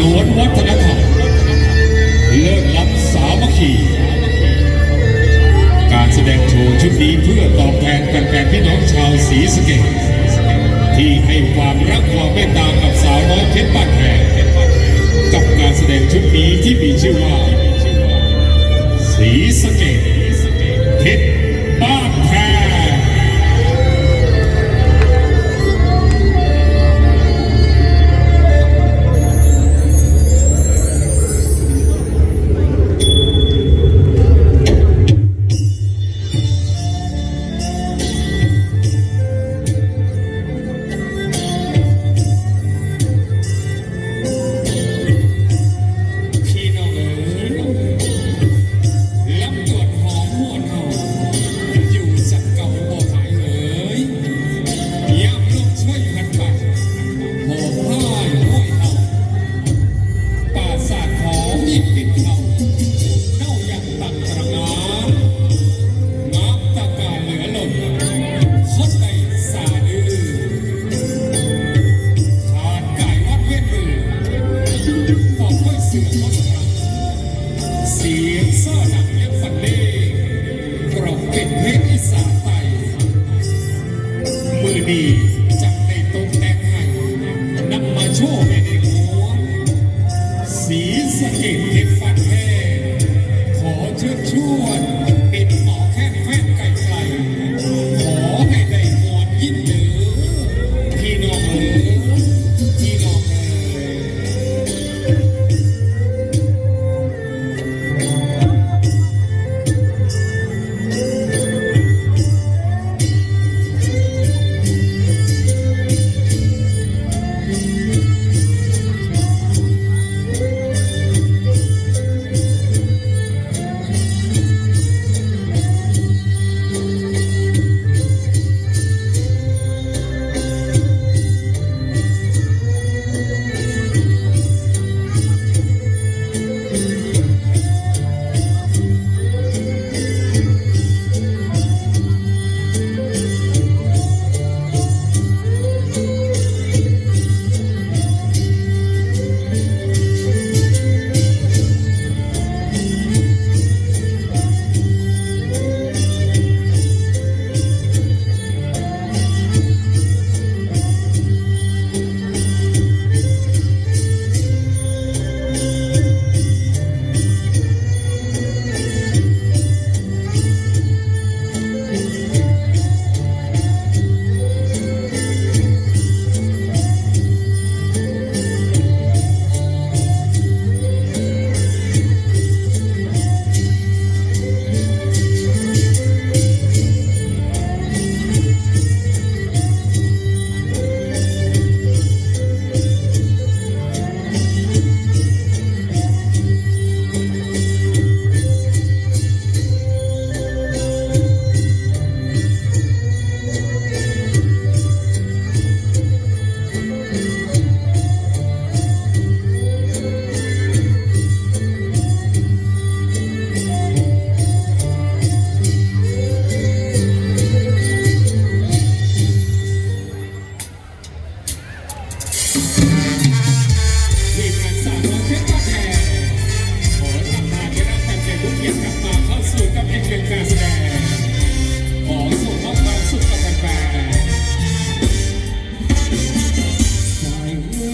ล้วนวัฒนธรรมเลิกล้ำสามัคคี การแสดงโชว์ชุดนี้เพื่อตอบแทนแฟนๆพี่น้องชาวสีสเกตที่ให้ความรักความเมตตากับสาวน้อยเพชรบ้านแพงกับการแสดงชุดนี้ที่มีชื่อว่า สีส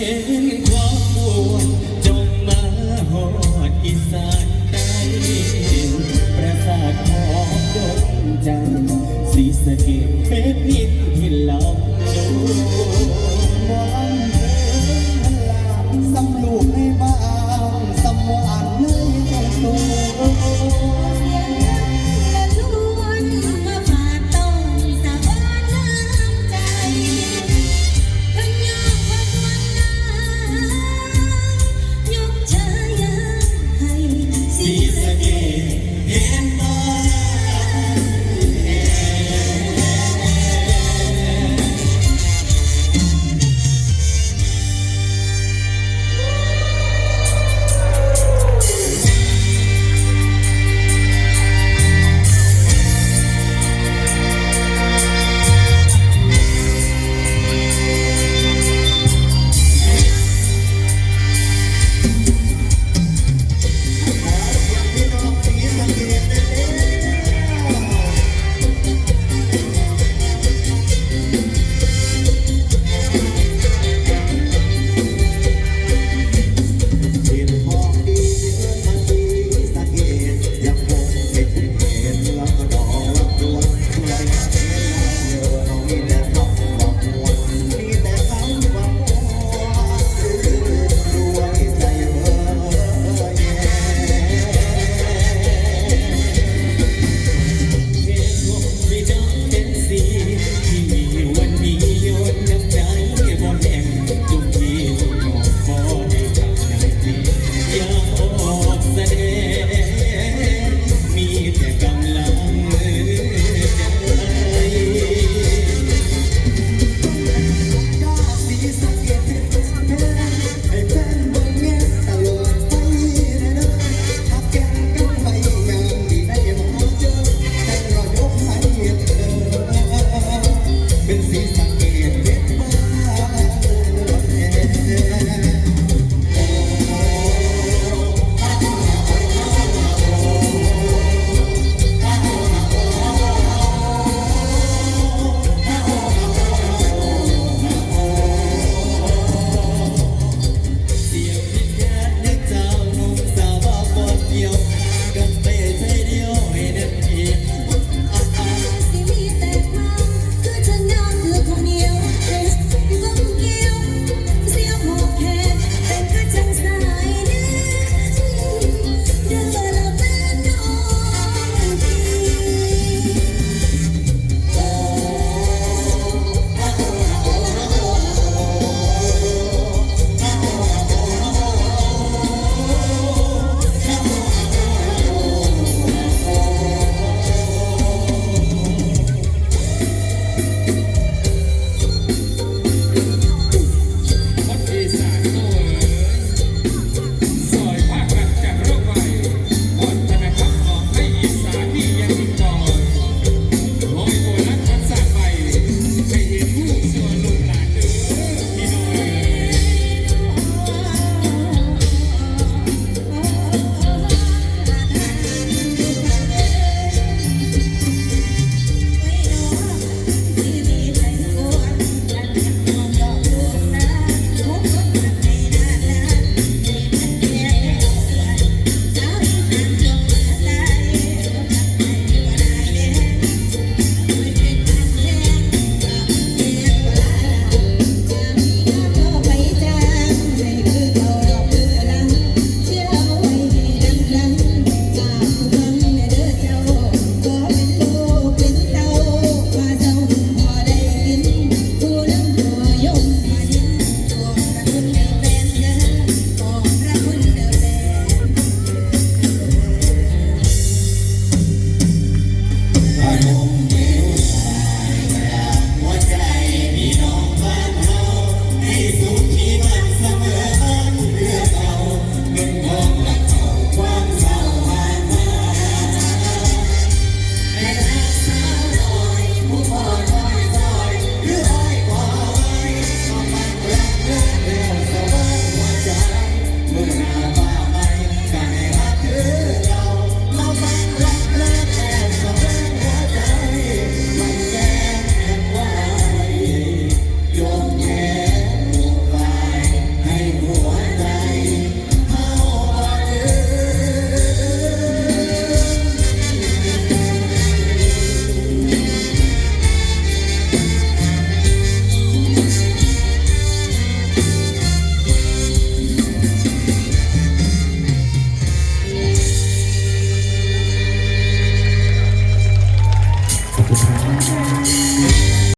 นความปวดจงมาหอดอีสานใต้ระสาททองดจันสีสเกดเพินทินลำดูมองเธอลาสำลูกในบานสำวานเนื้